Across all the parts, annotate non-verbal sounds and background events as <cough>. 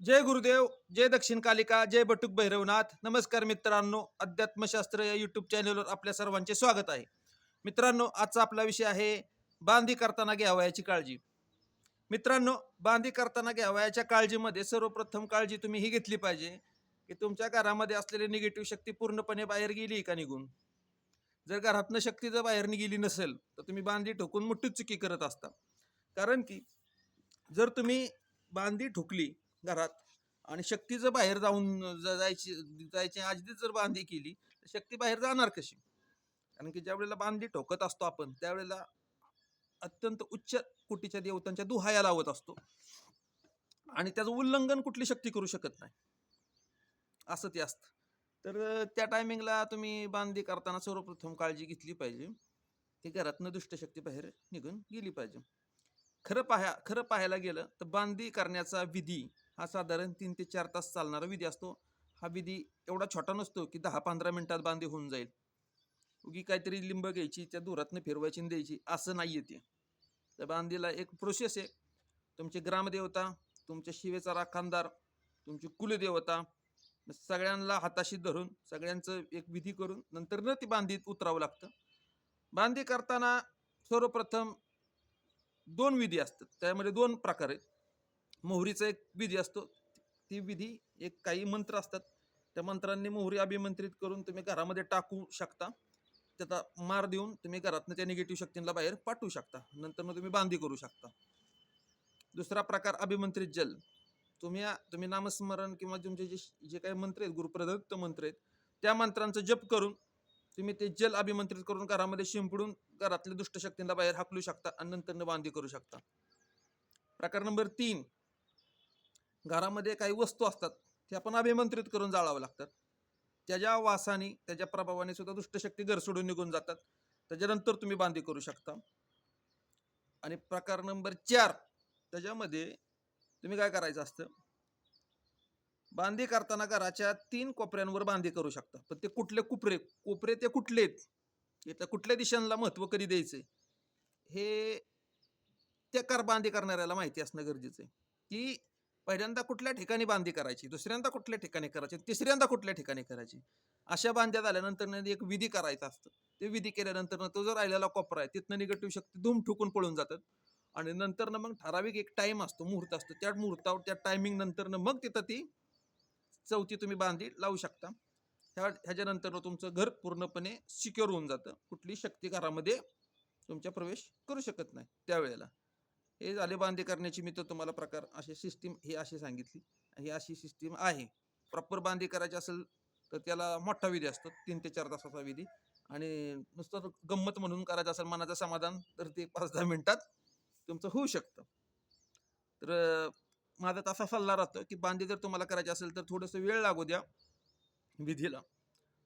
जय गुरुदेव जय दक्षिण कालिका जय बटुक भैरवनाथ. नमस्कार मित्रांनो अध्यात्मशास्त्र या यूट्यूब चॅनलवर आपल्या सर्वांचे स्वागत आहे. मित्रांनो आजचा आपला विषय आहे बांधी करताना घ्यावयाची काळजी. मित्रांनो बांधी करताना घ्यावयाच्या काळजीमध्ये सर्वप्रथम काळजी तुम्ही ही घेतली पाहिजे की तुमच्या घरामध्ये असलेली निगेटिव्ह शक्ती पूर्णपणे बाहेर गेली का निघून? जर घरातनं शक्ती जर बाहेर गेली नसेल तर तुम्ही बांधी ठोकून मोठी चुकी करत असता. कारण की जर तुम्ही बांधी ठोकली घरात. आणि शक्ती जर बाहेर जाऊन जायची जायची आजीच जर बांधी केली तर शक्ती बाहेर जाणार कशी? कारण की ज्या वेळेला बांधी ठोकत असतो आपण त्यावेळेला अत्यंत उच्च कोटीच्या देवतांच्या दुहाया लावत असतो. आणि त्याचं उल्लंघन कुठली शक्ती करू शकत नाही. असं ते असतं. तर त्या टायमिंगला तुम्ही बांधी करताना सर्वप्रथम काळजी घेतली पाहिजे. की घरातनं दुष्टशक्ती बाहेर निघून गेली पाहिजे. खरं पाहा खरं पाहायला गेलं तर बांधी करण्याचा विधी हा साधारण तीन ते चार तास चालणारा विधी असतो. हा विधी एवढा छोटा नसतो की दहा पंधरा मिनटात बांधी होऊन जाईल. उगी काहीतरी लिंब घ्यायची त्या धुरातनं फिरवायची आणि द्यायची असं नाही येते त्या बांधीला एक प्रोसेस आहे. तुमचे ग्रामदेवता तुमच्या शिवेचा राखानदार तुमची कुलदेवता सगळ्यांना हाताशी धरून सगळ्यांचं एक विधी करून नंतर न ती बांधीत उतरावं लागतं. बांधी करताना सर्वप्रथम दोन विधी असतात. त्यामध्ये दोन प्रकार आहेत. मोहरीचा एक विधी असतो. ती विधी एक काही मंत्र असतात. त्या मंत्रांनी मोहरी अभिमंत्रित करून तुम्ही घरामध्ये टाकू शकता. त्याचा मार देऊन तुम्ही घरातनं त्या निगेटिव्ह शक्तींना बाहेर पाठवू शकता. नंतर मग तुम्ही बांधी करू शकता. दुसरा प्रकार अभिमंत्रित जल. तुम्ही तुम्ही नामस्मरण किंवा तुमचे जे जे काही मंत्र आहेत गुरुप्रदत्त मंत्र आहेत त्या मंत्रांचं जप करून तुम्ही ते जल अभिमंत्रित करून घरामध्ये शिंपडून घरातल्या दुष्टशक्तींना बाहेर हाकलू शकता आणि नंतर बांधी करू शकता. प्रकार नंबर तीन. घरामध्ये काही वस्तू असतात ते आपण अभिमंत्रित करून जाळावं लागतात त्याच्या वासाने त्याच्या प्रभावाने सुद्धा दुष्टशक्ती घर सोडून निघून जातात. त्याच्यानंतर तुम्ही बांधी करू शकता. आणि प्रकार नंबर चार त्याच्यामध्ये तुम्ही काय करायचं असतं? बांधी करताना घराच्या तीन कोपऱ्यांवर बांधी करू शकता. पण ते कुठले कोपरे? कोपरे ते कुठले आहेत कुठल्या दिशांना महत्त्व कधी द्यायचे हे त्या कर बांधी करणाऱ्याला माहिती असणं गरजेचं आहे. की पहिल्यांदा कुठल्या ठिकाणी बांधी करायची? दुसऱ्यांदा कुठल्या ठिकाणी करायची? तिसऱ्यांदा कुठल्या ठिकाणी करायची? अशा बांध्या झाल्यानंतर एक विधी करायचा असतं. ते विधी केल्यानंतर तो जर राहिलेला कोपरा आहे तिथनं निगेटिव्ह शक्ती धूम ठुकून पळून जातात. आणि नंतर मग ठराविक एक टाइम असतो मुहूर्त असतो. त्या मुहूर्तावर त्या टायमिंग नंतर मग तिथं ती चौथी तुम्ही बांधी लावू शकता. ह्या ह्याच्यानंतर तुमचं घर पूर्णपणे सिक्युअर होऊन जातं. कुठली शक्ती घरामध्ये तुमच्या प्रवेश करू शकत नाही त्यावेळेला. हे झाले बांधी करण्याची मी तर तुम्हाला प्रकार अशी सिस्टीम ही अशी सांगितली. ही अशी सिस्टीम आहे. प्रॉपर बांधी करायची असेल तर त्याला मोठा विधी असतो. तीन ते चार तासाचा विधी. आणि नुसतं गंमत म्हणून करायचं असेल मनाचं समाधान तर ते पाच दहा मिनटात तुमचं होऊ शकतं. तर माझा माझा तसा सल्ला राहतो की बांधी जर तुम्हाला करायची असेल तर थोडंसं वेळ लागू द्या विधीला.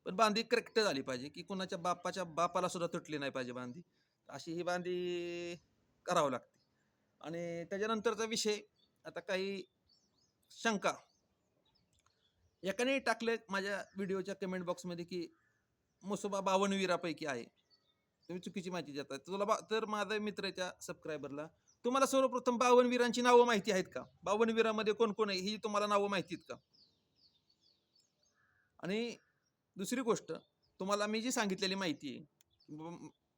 पण बांधी करेक्ट झाली पाहिजे की कुणाच्या बापाच्या बापाला सुद्धा तुटली नाही पाहिजे बांधी. अशी ही बांधी करावं लागते. आणि त्याच्यानंतरचा विषय आता काही शंका. एकाने टाकले माझ्या व्हिडिओच्या कमेंट बॉक्समध्ये की मसोबा बावनवीरापैकी आहे. तुम्ही चुकीची माहिती देताय. तुला बा तर माझा मित्र त्या सबस्क्रायबरला तुम्हाला सर्वप्रथम बावनवीरांची नावं माहिती आहेत का? बावनवीरामध्ये कोण कोण आहे? ही तुम्हाला नावं माहिती आहेत का? आणि दुसरी गोष्ट तुम्हाला मी जी सांगितलेली माहिती आहे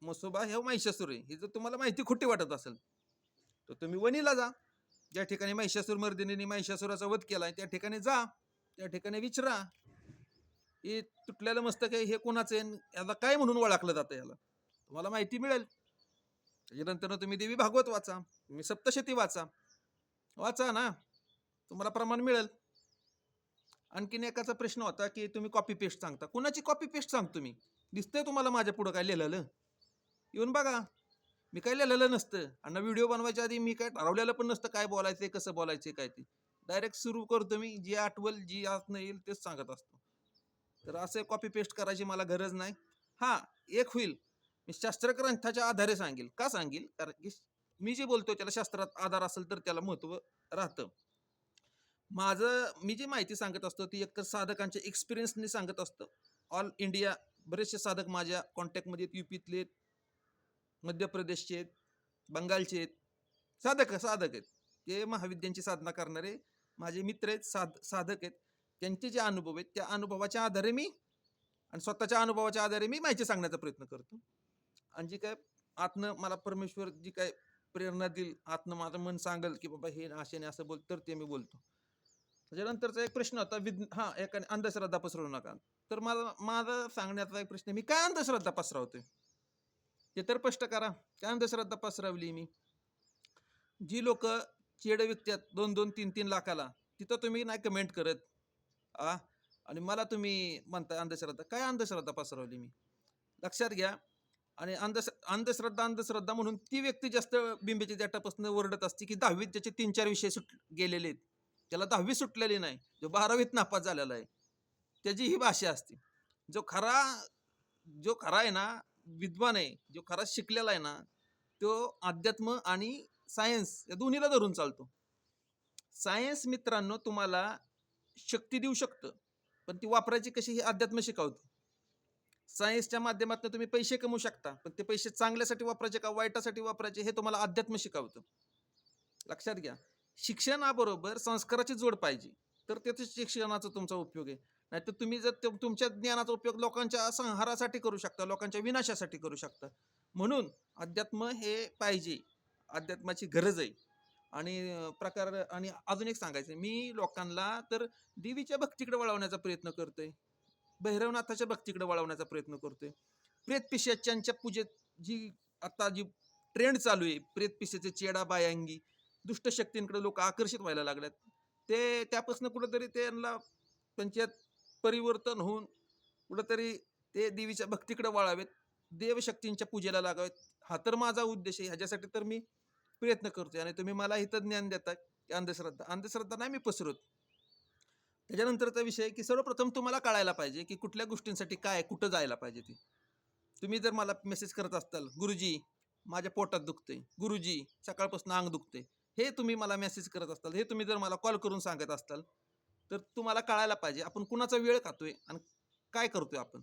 मसोबा हे महिषासूर आहे. हे जर तुम्हाला माहिती खोटी वाटत असेल तर तुम्ही वणीला जा. ज्या ठिकाणी महिषासूर मर्दिनीने महिषासुराचा वध केला त्या ठिकाणी जा. त्या ठिकाणी विचारा. हे तुटलेलं मस्तक आहे हे कोणाचं आहे? याला काय म्हणून ओळखलं जातं याला? तुम्हाला माहिती मिळेल. त्याच्यानंतर तुम्ही देवी भागवत वाचा. तुम्ही सप्तशती वाचा. वाचा ना. तुम्हाला प्रमाण मिळेल. आणखीन एकाचा प्रश्न होता की तुम्ही कॉपी पेस्ट सांगता. कुणाची कॉपी पेस्ट सांगतो मी? दिसतंय तुम्हाला माझ्या पुढं काय लिहिलेलं? येऊन बघा. मी काय लिहिलेलं नसतं. आणि व्हिडिओ बनवायच्या आधी मी काय ठरवलेलं पण नसतं काय बोलायचं कसं बोलायचं काय ते. डायरेक्ट सुरू करतो मी जी आठवल जी आत नाही येईल तेच सांगत असतो. तर असं कॉपी पेस्ट करायची मला गरज नाही. हां एक होईल. मी शास्त्रग्रंथाच्या आधारे सांगेल. का सांगेल? कारण की मी जे बोलतो त्याला शास्त्रात आधार असेल तर त्याला महत्त्व राहतं. माझं मी जी माहिती सांगत असतो ती एकतर साधकांच्या एक्सपिरियन्सने सांगत असतं. ऑल इंडिया बरेचसे साधक माझ्या कॉन्टॅक्टमध्ये यू पीतले मध्य प्रदेशचे आहेत बंगालचे आहेत साधक साधक आहेत. ते महाविद्यांची साधना करणारे माझे मित्र आहेत साध साधक आहेत. त्यांचे जे अनुभव आहेत त्या अनुभवाच्या आधारे मी आणि स्वतःच्या अनुभवाच्या आधारे मी माहिती सांगण्याचा प्रयत्न करतो. आणि जी काय आतनं मला परमेश्वर जी काय प्रेरणा देईल आतनं माझं मन सांगेल की बाबा हे आशेने असं बोल तर ते मी बोलतो. त्याच्यानंतरचा एक प्रश्न होता विज्ञ हा एकाने अंधश्रद्धा पसरवू नका. तर माझा माझा सांगण्याचा एक प्रश्न आहे, मी काय अंधश्रद्धा पसरवतोय? ते तर स्पष्ट करा. काय अंधश्रद्धा पसरवली मी? जी लोक चेड विकतात दोन दोन तीन तीन लाखाला तिथं तुम्ही नाही कमेंट करत. आ? आणि मला तुम्ही म्हणता अंधश्रद्धा. काय अंधश्रद्धा पसरवली मी? लक्षात घ्या. आणि अंधश्र अंधश्रद्धा अंधश्रद्धा म्हणून ती व्यक्ती जास्त बिंबेच्या देठापासून ओरडत असते की दहावीत ज्याचे तीन चार विषय सुट गेलेले आहेत. त्याला दहावी सुटलेली नाही. जो बारावीत नापास झालेला आहे. त्याची ही भाषा असते. जो खरा जो खरा आहे ना विद्वान आहे जो खरंच शिकलेला आहे ना तो अध्यात्म आणि सायन्स या दोन्हीला धरून चालतो. सायन्स मित्रांनो तुम्हाला शक्ती देऊ शकतं पण ती वापरायची कशी हे अध्यात्म शिकवतं. सायन्सच्या माध्यमातून तुम्ही पैसे कमवू शकता पण ते पैसे चांगल्यासाठी वापरायचे का वाईटासाठी वापरायचे हे तुम्हाला अध्यात्म शिकवतं. लक्षात घ्या शिक्षणाबरोबर संस्काराची जोड पाहिजे तर त्याच शिक्षणाचा तुमचा उपयोग आहे. नाही तर तुम्ही जर तुमच्या ज्ञानाचा उपयोग लोकांच्या संहारासाठी करू शकता लोकांच्या विनाशासाठी करू शकता. म्हणून अध्यात्म हे पाहिजे. अध्यात्माची गरज आहे. आणि प्रकार आणि अजून एक सांगायचं मी लोकांना तर देवीच्या भक्तीकडे वळवण्याचा प्रयत्न करतोय. भैरवनाथाच्या भक्तीकडे वळवण्याचा प्रयत्न करतोय. प्रेत पिशाच्यांच्या पूजेत जी आता जी ट्रेंड चालू आहे प्रेत पिशाचे चेडा बायांगी दुष्ट शक्तींकडे लोक आकर्षित व्हायला लागल्यात. ते त्यापासून कुठंतरी त्यांना त्यांच्यात परिवर्तन होऊन कुठंतरी ते देवीच्या भक्तीकडे वळावेत देवशक्तींच्या पूजेला लागावेत. हा तर माझा उद्देश आहे. ह्याच्यासाठी तर मी प्रयत्न करतोय आणि तुम्ही मला इथं ज्ञान देता की अंधश्रद्धा. अंधश्रद्धा नाही मी पसरत त्याच्यानंतरचा विषय की सर्वप्रथम तुम्हाला कळायला पाहिजे की कुठल्या गोष्टींसाठी काय कुठं जायला पाहिजे ते. तुम्ही जर मला मेसेज करत असताल गुरुजी माझ्या पोटात दुखते गुरुजी सकाळपासून अंग दुखते हे तुम्ही मला मेसेज करत असताल हे तुम्ही जर मला कॉल करून सांगत असताल तर तुम्हाला कळायला पाहिजे आपण कुणाचा वेळ खातोय आणि काय करतोय आपण?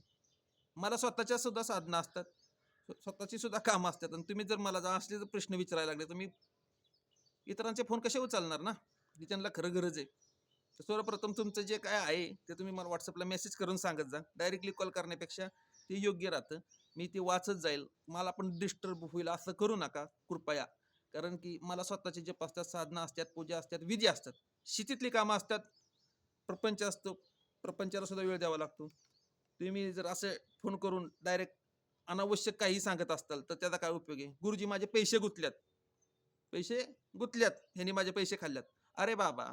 मला स्वतःच्या सुद्धा साधना असतात. स्वतःची सुद्धा कामं असतात आणि तुम्ही जर मला जा असले जर प्रश्न विचारायला लागले तर मी इतरांचे फोन कसे उचलणार ना? जी त्यांना खरं गरज आहे. तर सर्वप्रथम तुमचं जे काय आहे ते तुम्ही मला व्हॉट्सअपला मेसेज करून सांगत जा. डायरेक्टली कॉल करण्यापेक्षा ते योग्य राहतं. मी ते वाचत जाईल. मला पण डिस्टर्ब होईल असं करू नका कृपया. कारण की मला स्वतःचे जे असतात साधना असतात पूजा असतात विधी असतात शेतीतली कामं असतात प्रपंच असतो. प्रपंचाला सुद्धा वेळ द्यावा लागतो. तुम्ही जर असं फोन करून डायरेक्ट अनावश्यक काही सांगत असताल तर त्याचा काय उपयोग आहे? गुरुजी माझे पैसे गुंतल्यात. पैसे गुंतल्यात. ह्यांनी माझे पैसे खाल्ल्यात. अरे बाबा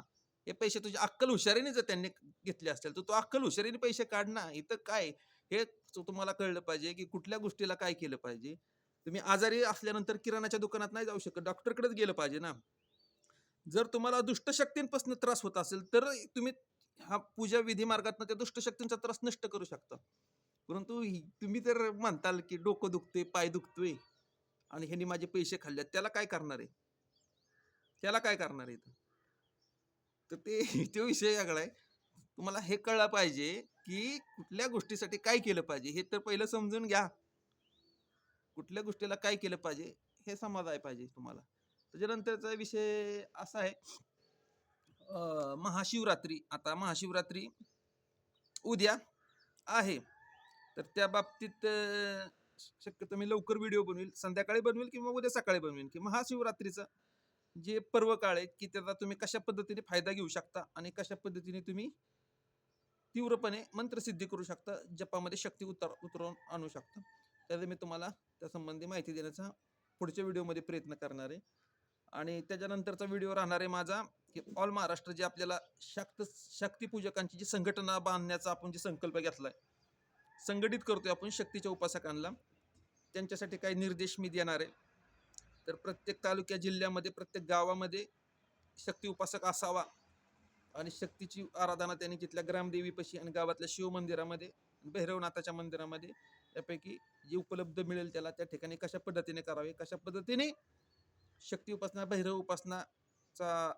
हे पैसे तुझ्या अक्कल हुशारीने जर त्यांनी घेतले असतील तर तो अक्कल हुशारीने पैसे काढ ना. इथं काय हे तुम्हाला कळलं पाहिजे की कुठल्या गोष्टीला काय केलं पाहिजे. तुम्ही आजारी असल्यानंतर किराणाच्या दुकानात नाही जाऊ शकत. डॉक्टरकडेच गेलं पाहिजे ना. जर तुम्हाला दुष्ट शक्तींपासून त्रास होत असेल तर तुम्ही हा पूजा विधी मार्गातनं त्या दुष्टशक्तींचा त्रास नष्ट करू शकता. परंतु तुम्ही तर म्हणताल की डोकं दुखते पाय दुखतोय आणि ह्यांनी माझे पैसे खाल्लेत त्याला काय करणार आहे? त्याला काय करणार आहे? इथं? तर ते <laughs> तो विषय वेगळा आहे. तुम्हाला हे कळलं पाहिजे की कुठल्या गोष्टीसाठी काय केलं पाहिजे हे तर पहिलं समजून घ्या. कुठल्या गोष्टीला काय केलं पाहिजे हे समजायला पाहिजे तुम्हाला. त्याच्यानंतरचा विषय असा आहे महाशिवरात्री आता महाशिवरात्री उद्या आहे. तर त्या बाबतीत शक्यतो मी लवकर व्हिडिओ बनवेल संध्याकाळी बनवेल किंवा उद्या सकाळी बनवेल की महाशिवरात्रीचं जे पर्व काळ आहे की त्याचा तुम्ही कशा पद्धतीने फायदा घेऊ शकता आणि कशा पद्धतीने तुम्ही तीव्रपणे मंत्रसिद्धी करू शकता जपामध्ये शक्ती उतर उतरवून आणू शकता. त्याचा मी तुम्हाला त्यासंबंधी माहिती देण्याचा पुढच्या व्हिडिओमध्ये प्रयत्न करणार आहे. आणि त्याच्यानंतरचा व्हिडिओ राहणार आहे माझा की ऑल महाराष्ट्र जे आपल्याला शक्त शक्तीपूजकांची जी संघटना बांधण्याचा आपण जे संकल्प घेतला आहे संघटित करतोय आपण शक्तीच्या उपासकांना त्यांच्यासाठी काही निर्देश मी देणार आहे. तर प्रत्येक तालुक्या जिल्ह्यामध्ये प्रत्येक गावामध्ये शक्ती उपासक असावा आणि शक्तीची आराधना त्यांनी तिथल्या ग्रामदेवीपाशी आणि गावातल्या शिव मंदिरामध्ये भैरवनाथाच्या मंदिरामध्ये यापैकी जे उपलब्ध मिळेल त्याला त्या ठिकाणी कशा पद्धतीने करावे कशा पद्धतीने शक्ती उपासना भैरव उपासनाचा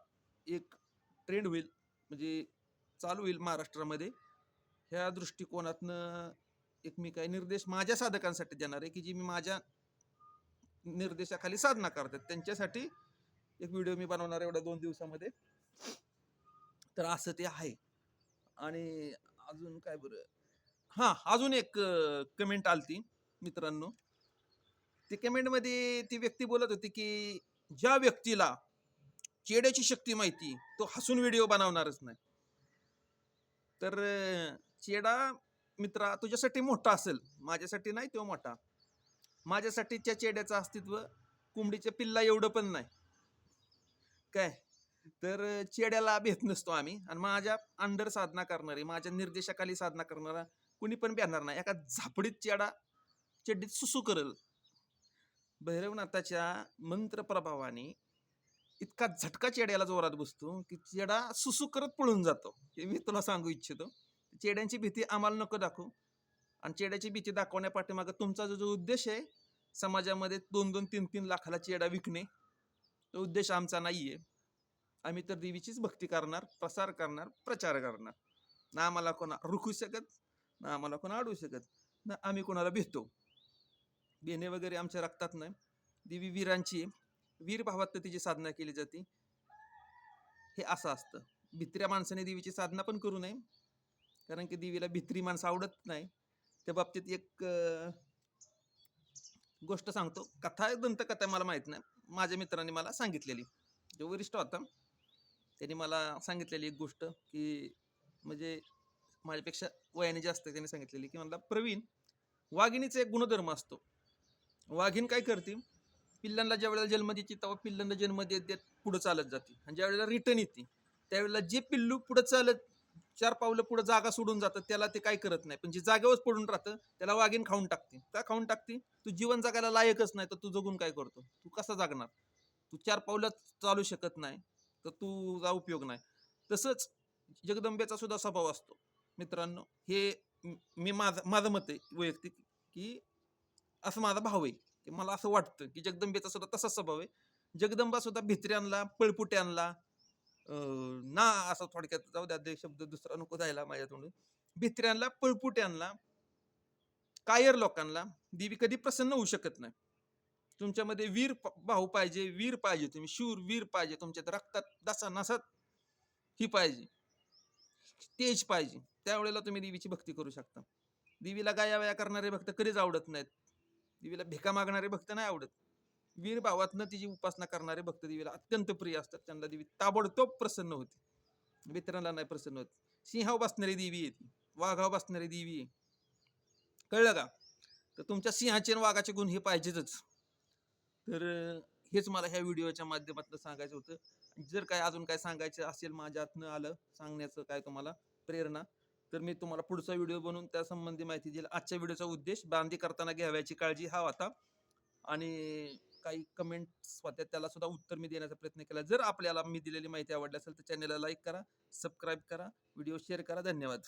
एक ट्रेंड होईल म्हणजे चालू होईल महाराष्ट्रामध्ये. ह्या दृष्टिकोनातनं एक मी काही निर्देश माझ्या साधकांसाठी देणार आहे की जी मी माझ्या निर्देशाखाली साधना करतात. त्यांच्यासाठी एक व्हिडिओ मी बनवणार आहे एवढ्या दोन दिवसामध्ये. तर असं ते आहे. आणि अजून काय बरं? हां अजून एक कमेंट आलती मित्रांनो. ती कमेंटमध्ये ती व्यक्ती बोलत होती की ज्या व्यक्तीला चेड्याची शक्ती माहिती तो हसून व्हिडिओ बनवणारच नाही. तर चेडा मित्रा तुझ्यासाठी मोठा असेल. माझ्यासाठी नाही तो मोठा. माझ्यासाठी त्या चेड्याचं अस्तित्व कोंबडीच्या पिल्ला एवढं पण नाही. काय? तर चेड्याला भेट नसतो आम्ही. आणि माझ्या अंडर साधना करणारी माझ्या निर्देशाखाली साधना करणारा कुणी पण भेटणार नाही. एका झापडीत चेडा चड्डीत सुसू करल. भैरवनाथाच्या मंत्र प्रभावाने इतका झटका चेड्याला जोरात बसतो की चेडा सुसू करत पळून जातो. हे मी तुला सांगू इच्छितो. चेड्यांची भीती आम्हाला नको दाखवू. आणि चेड्याची भीती दाखवण्या पाठीमागं तुमचा जो जो उद्देश आहे समाजामध्ये दोन दोन तीन तीन लाखाला चेडा विकणे तो उद्देश आमचा नाही आहे आम्ही तर देवीचीच भक्ती करणार प्रसार करणार प्रचार करणार. ना आम्हाला कोणा रुखू शकत ना आम्हाला कोणा अडवू शकत ना आम्ही कोणाला भेटतो बेने वगैरे आमच्या रक्तात नाही. देवी वीरांची आहे. वीर भावात तिची साधना केली जाते. हे असं असतं. भित्र्या माणसाने देवीची साधना पण करू नये. कारण की देवीला भित्री माणसं आवडत नाही. त्या बाबतीत एक गोष्ट सांगतो. कथा दंतकथा मला माहीत नाही. माझ्या मित्राने मला सांगितलेली. जो वरिष्ठ होता त्यांनी मला सांगितलेली एक गोष्ट की म्हणजे माझ्यापेक्षा वयाने जास्त त्यांनी सांगितलेली की मला प्रवीण वाघिणीचा एक गुणधर्म असतो. वाघीण काय करते पिल्लांना ज्या वेळेला जन्म देते तेव्हा पिल्लांना जन्म देत देत पुढं चालत जाते. आणि ज्या वेळेला रिटर्न येते त्यावेळेला जे पिल्लू पुढं चालत चार पावलं पुढं जागा सोडून जातं त्याला ते काय करत नाही. पण जे जागेवरच पडून राहतं त्याला वाघीन खाऊन टाकते. का खाऊन टाकते? तू जीवन जगायला लायकच नाही तर तू जगून काय करतो? तू कसा जगणार? तू चार पावलं चालू शकत नाही तर तुझा उपयोग नाही. तसंच जगदंबेचा सुद्धा स्वभाव असतो. मित्रांनो हे मी माझं माझं मत आहे वैयक्तिक की असं माझा भाव आहे. की मला असं वाटतं की जगदंबेचा सुद्धा तसाच स्वभाव आहे. जगदंबा सुद्धा भित्र्यांना पळपुट्यांना अं, ना असं थोडक्यात जाऊ द्या शब्द दुसरा नको जायला माझ्या तोंडून. भित्र्यांना पळपुट्यांना कायर लोकांना देवी कधी प्रसन्न होऊ शकत नाही. तुमच्यामध्ये वीर भाऊ पाहिजे वीर पाहिजे तुम्ही. शूर वीर पाहिजे. तुमच्यात रक्तात दसा नसात ही पाहिजे. तेज पाहिजे. त्यावेळेला तुम्ही देवीची भक्ती करू शकता. देवीला गायावया करणारे भक्त कधीच आवडत नाहीत. देवीला भिका मागणारे भक्त नाही आवडत. वीर भावातनं तिची उपासना करणारे भक्त देवीला अत्यंत प्रिय असतात. त्यांना देवी ताबडतोब प्रसन्न होते. मित्रांना नाही प्रसन्न होत. सिंहाव बसणारी देवी आहे ती. वाघाव बसणारी देवी आहे. कळलं का? तर तुमच्या सिंहाचे आणि वाघाचे गुण हे पाहिजेतच. तर हेच मला ह्या व्हिडिओच्या माध्यमातून सांगायचं होतं. जर काय अजून काय सांगायचं असेल माझ्यातनं आलं सांगण्याचं काय तुम्हाला प्रेरणा तर मी तुम्हाला पुढचा व्हिडिओ बनवून त्यासंबंधी माहिती देईल. आजच्या व्हिडिओचा उद्देश बांधी करताना घ्यावयाची काळजी हा होता. आणि काही कमेंट्स होत्या त्याला सुद्धा उत्तर मी देण्याचा प्रयत्न केला. जर आपल्याला मी दिलेली माहिती आवडली असेल तर चॅनलला लाईक करा सबस्क्राईब करा व्हिडिओ शेअर करा. धन्यवाद.